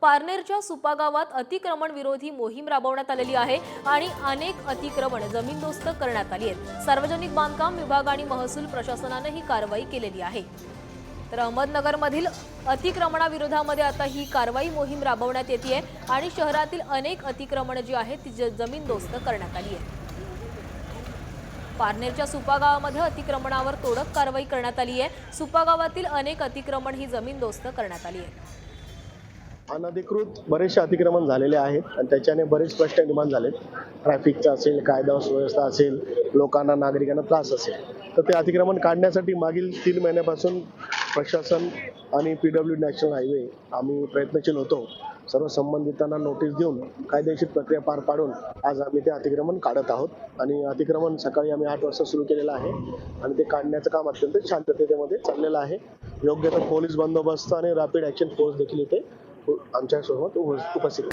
पारनेरच्या सुपा गावात अतिक्रमण विरोधी मोहीम राबवण्यात आलेली आहे आणि अनेक अतिक्रमण जमीनदोस्त करण्यात आली आहेत. सार्वजनिक बांधकाम विभाग आणि महसूल प्रशासनानं ही कारवाई केलेली आहे. तर अहमदनगरमधील अतिक्रमणाविरोधामध्ये आता ही कारवाई मोहीम राबवण्यात येते आहे आणि शहरातील अनेक अतिक्रमण जी आहेत ती ज- जमीनदोस्त करण्यात आली आहे पारनेरच्या सुपा गावामध्ये अतिक्रमणावर तोडक कारवाई करण्यात आली आहे. सुपा गावातील अनेक अतिक्रमण ही जमीनदोस्त करण्यात आली आहे अनधिकृत बरेचसे अतिक्रमण झालेले आहेत आणि त्याच्याने बरेच प्रश्न निर्माण झालेत. ट्रॅफिकचा असेल कायदा सुव्यवस्था असेल लोकांना नागरिकांना त्रास असेल. तर ते अतिक्रमण काढण्यासाठी मागील तीन महिन्यापासून प्रशासन आणि पी डब्ल्यू नॅशनल हायवे आम्ही प्रयत्नशील होतो. सर्व संबंधितांना नोटीस देऊन कायदेशीर प्रक्रिया पार पाडून आज आम्ही ते अतिक्रमण काढत आहोत. आणि अतिक्रमण सकाळी आम्ही आठ वाजता सुरू केलेलं आहे आणि ते काढण्याचं काम अत्यंत शांततेमध्ये चाललेलं आहे. योग्य तर पोलीस बंदोबस्त आणि रॅपिड ॲक्शन फोर्स देखील इथे आमच्यासोबत उपस्थित